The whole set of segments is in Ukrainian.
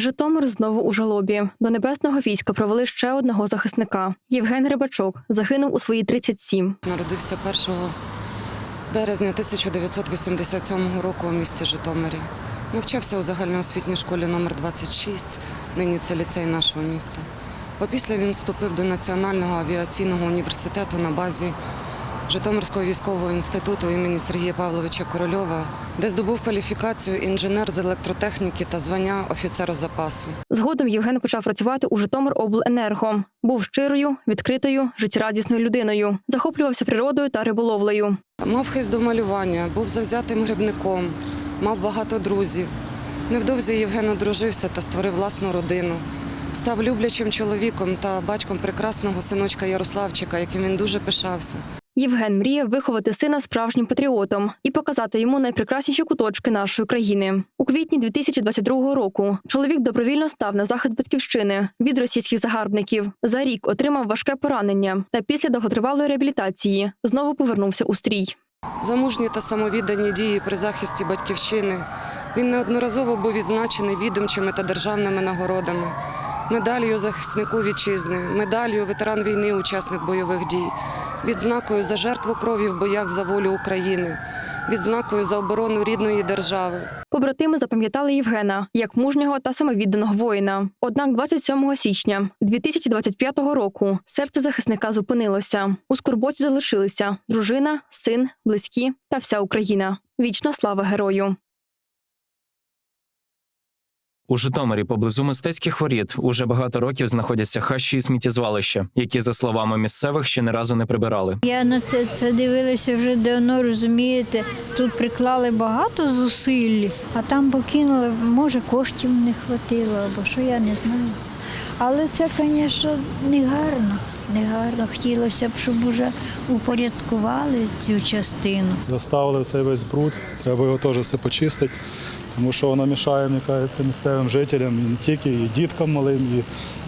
Житомир знову у жалобі. До небесного війська провели ще одного захисника. Євген Рибачок загинув у свої 37. Народився 1 березня 1987 року у місті Житомирі. Навчався у загальноосвітній школі номер 26 нині це ліцей нашого міста. Опісля він вступив до Національного авіаційного університету на базі Житомирського військового інституту імені Сергія Павловича Корольова, де здобув кваліфікацію інженер з електротехніки та звання офіцера запасу. Згодом Євген почав працювати у Житомиробленерго. Був щирою, відкритою, життєрадісною людиною. Захоплювався природою та риболовлею. Мав хист до малювання, був завзятим грибником, мав багато друзів. Невдовзі Євген одружився та створив власну родину. Став люблячим чоловіком та батьком прекрасного синочка Ярославчика, яким він дуже пишався. Євген мріяв виховати сина справжнім патріотом і показати йому найпрекрасніші куточки нашої країни. У квітні 2022 року чоловік добровільно став на захист батьківщини від російських загарбників. За рік отримав важке поранення та після довготривалої реабілітації знову повернувся у стрій. За мужні та самовіддані дії при захисті батьківщини він неодноразово був відзначений відомчими та державними нагородами, медаллю захиснику вітчизни, медаллю ветеран війни, учасник бойових дій, відзнакою за жертву крові в боях за волю України, відзнакою за оборону рідної держави. Побратими запам'ятали Євгена як мужнього та самовідданого воїна. Однак 27 січня 2025 року серце захисника зупинилося. У скорботі залишилися дружина, син, близькі та вся Україна. Вічна слава герою. У Житомирі поблизу мистецьких воріт уже багато років знаходяться хащі і сміттєзвалища, які, за словами місцевих, ще не разу не прибирали. Я на це, це дивилася вже давно, розумієте. Тут приклали багато зусиль, а там покинули, може, коштів не хватило, або що я не знаю. Але це, звісно, не гарно. Не гарно. Хотілося б, щоб вже упорядкували цю частину. Заставили цей весь бруд, треба його теж все почистити, тому що воно мішає, мені кажеться, місцевим жителям, не тільки і діткам малим, і,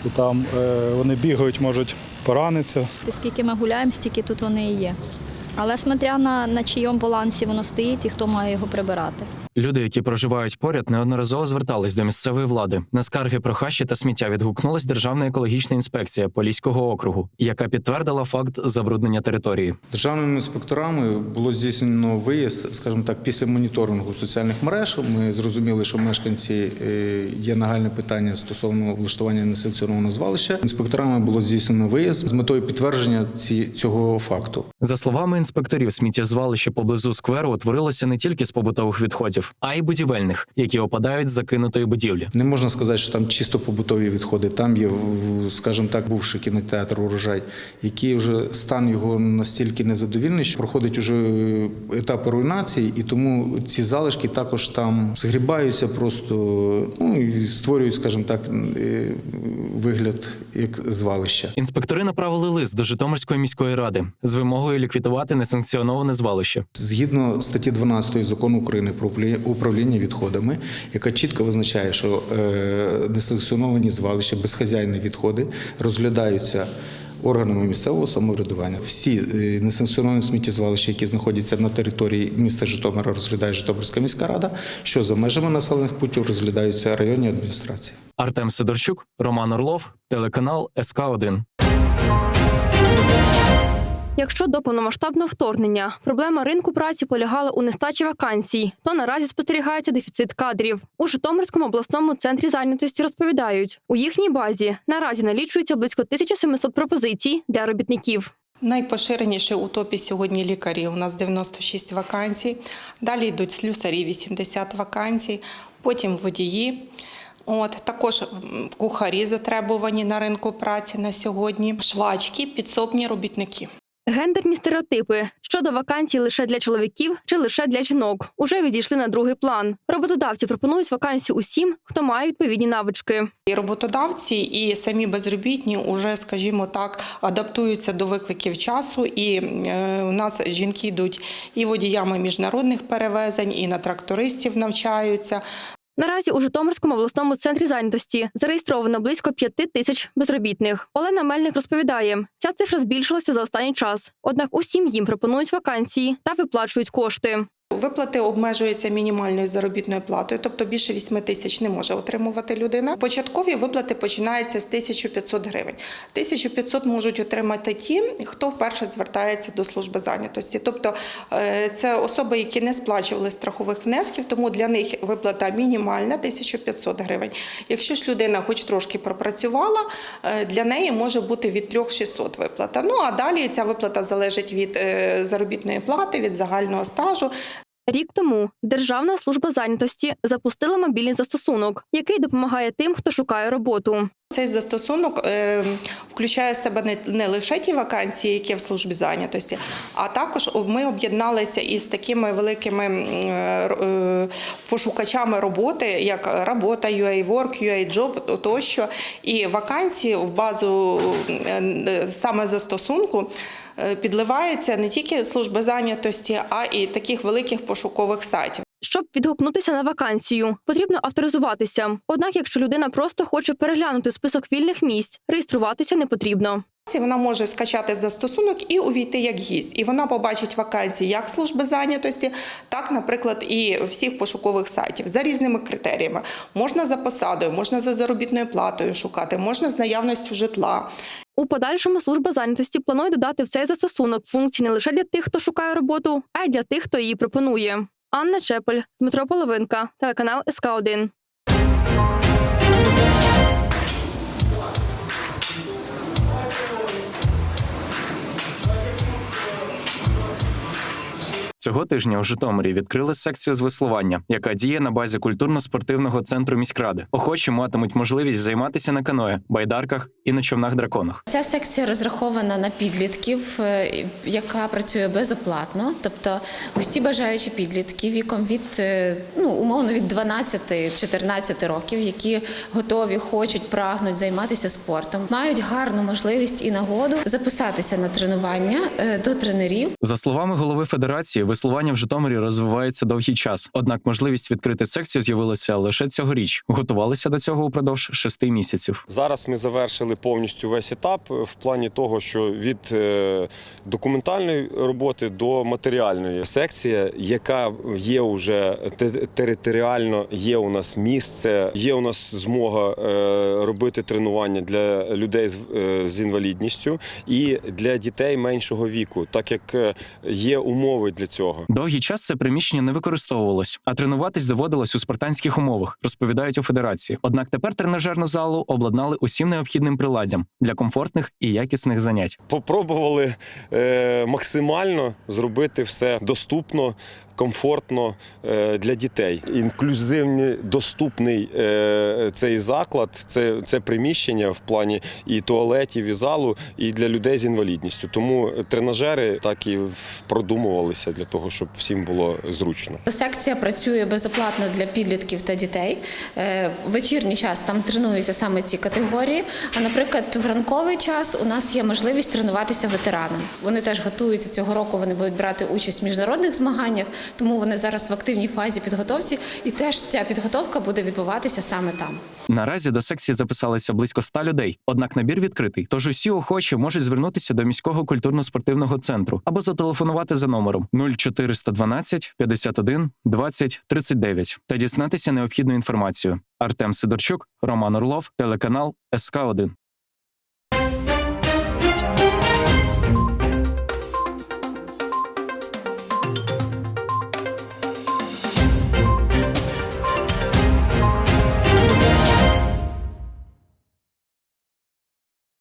і там е, вони бігають, можуть поранитися. Скільки ми гуляємо, стільки тут вони і є. Але смотря на, на чийому балансі воно стоїть і хто має його прибирати. Люди, які проживають поряд, неодноразово звертались до місцевої влади. На скарги про хащі та сміття відгукнулась Державна екологічна інспекція Поліського округу, яка підтвердила факт забруднення території. Державними інспекторами було здійснено виїзд, скажімо так, після моніторингу соціальних мереж. Ми зрозуміли, що мешканці е, є нагальне питання стосовно влаштування несанкціонованого звалища. Інспекторами було здійснено виїзд з метою підтвердження ці, цього факту. За словами інспекторів, сміттєзвалище поблизу скверу утворилося не тільки з побутових відходів, а й будівельних, які опадають з закинутої будівлі. Не можна сказати, що там чисто побутові відходи. Там є, скажімо так, бувший кінотеатр урожай, який вже стан його настільки незадовільний, що проходить уже етапи руйнації, і тому ці залишки також там згрібаються просто ну і створюють, скажімо так, е, вигляд як звалища. Інспектори направили лист до Житомирської міської ради з вимогою ліквідувати несанкціоноване звалище. Згідно статті 12 закону України про управління- відходами, яка чітко визначає, що несанкціоновані звалища, безхазяйні відходи розглядаються. Органами місцевого самоврядування всі е, несанкціоновані сміттєзвалища, які знаходяться на території міста Житомира, розглядає Житомирська міська рада. Що за межами населених пунктів розглядаються районні адміністрації. Артем Сидорчук, Роман Орлов, телеканал СК 1 Якщо до повномасштабного вторгнення проблема ринку праці полягала у нестачі вакансій, то наразі спостерігається дефіцит кадрів. У Житомирському обласному центрі зайнятості розповідають, у їхній базі наразі налічується близько 1700 пропозицій для робітників. Найпоширеніше у топі сьогодні лікарі. У нас 96 вакансій. Далі йдуть слюсарі 80 вакансій, потім водії. От також кухарі затребувані на ринку праці на сьогодні. Швачки, підсобні робітники. Гендерні стереотипи щодо вакансій лише для чоловіків чи лише для жінок уже відійшли на другий план. Роботодавці пропонують вакансію усім, хто має відповідні навички. І роботодавці, і самі безробітні вже, скажімо так, адаптуються до викликів часу. І е, у нас жінки йдуть і водіями міжнародних перевезень, і на трактористів навчаються. Наразі у Житомирському обласному центрі зайнятості зареєстровано близько п'яти тисяч безробітних. Олена Мельник розповідає, ця цифра збільшилася за останній час. Однак усім їм пропонують вакансії та виплачують кошти. Виплати обмежуються мінімальною заробітною платою, тобто більше 8 тисяч не може отримувати людина. Початкові виплати починаються з 1500 гривень. 1500 можуть отримати ті, хто вперше звертається до служби зайнятості. Тобто е, це особи, які не сплачували страхових внесків, тому для них виплата мінімальна 1500 гривень. Якщо ж людина хоч трошки пропрацювала, е, для неї може бути від 3600 виплата. Ну а далі ця виплата залежить від е, заробітної плати, від загального стажу. Рік тому Державна служба зайнятості запустила мобільний застосунок, який допомагає тим, хто шукає роботу. Цей застосунок е, включає в себе не, не лише ті вакансії, які в службі зайнятості, а також ми об'єдналися із такими великими е, е, пошукачами роботи, як робота, UA Work, UA Job тощо. І вакансії в базу саме застосунку. Е, Підливаються не тільки служби зайнятості, а і таких великих пошукових сайтів. Щоб відгукнутися на вакансію, потрібно авторизуватися. Однак, якщо людина просто хоче переглянути список вільних місць, реєструватися не потрібно. Вона може скачати застосунок і увійти як гість, і вона побачить вакансії як служби зайнятості, так, наприклад, і всіх пошукових сайтів за різними критеріями. Можна за посадою, можна за заробітною платою шукати, можна з наявністю житла. У подальшому служба зайнятості планує додати в цей застосунок функції не лише для тих, хто шукає роботу, а й для тих, хто її пропонує. Анна Чепель, Дмитро Половинка, телеканал СК 1 Цього тижня у Житомирі відкрили секцію з веслування, яка діє на базі культурно-спортивного центру міськради. Охочі матимуть можливість займатися на каное, байдарках і на човнах драконах. Ця секція розрахована на підлітків, е, яка працює безоплатно. Тобто усі бажаючі підлітки віком від е, ну умовно від 12-14 років, які готові, хочуть, прагнуть займатися спортом, мають гарну можливість і нагоду записатися на тренування е, до тренерів. За словами голови федерації, веслування в Житомирі розвивається довгий час. Однак можливість відкрити секцію з'явилася лише цьогоріч. Готувалися до цього упродовж шести місяців. Зараз ми завершили повністю весь етап е, в плані того, що від е, документальної роботи до матеріальної секція, яка є те- територіально, є у нас місце, є у нас змога е, робити тренування для людей з, інвалідністю і для дітей меншого віку, так як є умови для цього. Довгий час це приміщення не використовувалось, а тренуватись доводилось у спартанських умовах, розповідають у федерації. Однак тепер тренажерну залу обладнали усім необхідним приладдям для комфортних і якісних занять. Попробували е, максимально зробити все доступно, комфортно е, для дітей. Інклюзивний, доступний е, цей заклад, це, це приміщення в плані і туалетів, і залу, і для людей з інвалідністю. Тому тренажери так і продумувалися для того, щоб всім було зручно. Секція працює безоплатно для підлітків та дітей. Е, В вечірній час там тренуються саме ці категорії. А наприклад, в ранковий час у нас є можливість тренуватися ветеранам. Вони теж готуються цього року. Вони будуть брати участь в міжнародних змаганнях, тому вони зараз в активній фазі підготовці, і теж ця підготовка буде відбуватися саме там. Наразі до секції записалися близько ста людей. Однак набір відкритий. Тож усі охочі можуть звернутися до міського культурно-спортивного центру або зателефонувати за номером 0412 51 20 39 та дізнатися необхідну інформацію. Артем Сидорчук, Роман Орлов, телеканал СК 1